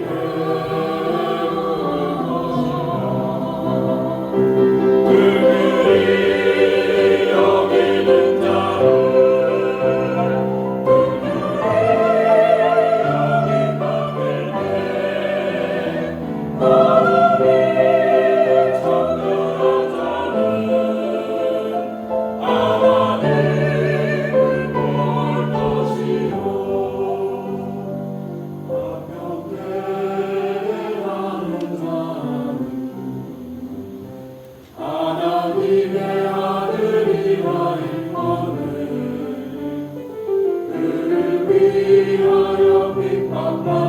through. Oh.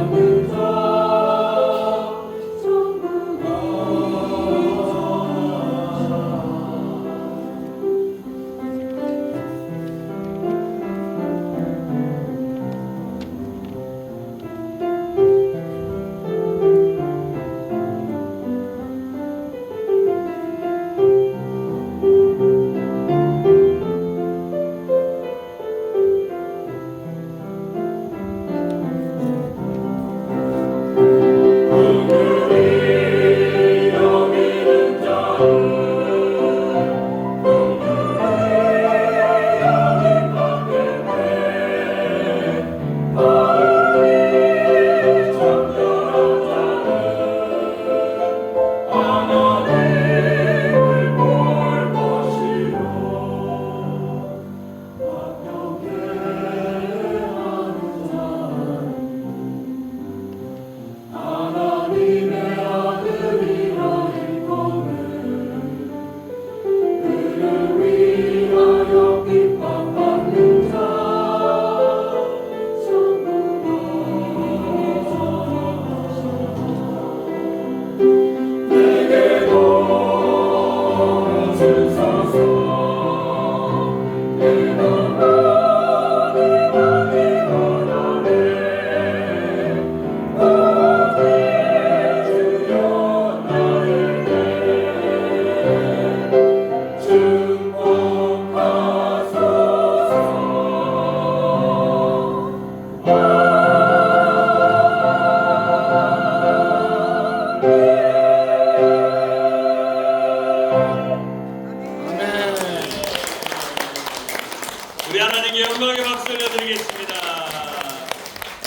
올려드리겠습니다.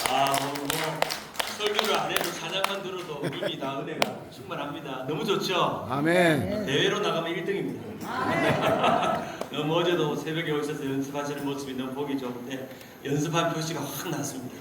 아 오늘 뭐 설교를 안 해도 찬양만 들어도 이미 다 은혜가 충만합니다. 너무 좋죠? 아멘. 대회로 나가면 1등입니다. 너무 어제도 새벽에 오셔서 연습하시는 모습이 너무 보기 좋은데 연습한 표시가 확 났습니다.